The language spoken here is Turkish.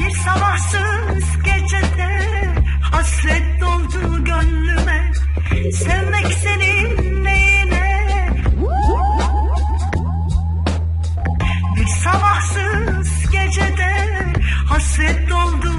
Bir sabahsız gecede hasret doldu gönlüme. Sevmek senin neyine? Bir sabahsız gecede hasret doldu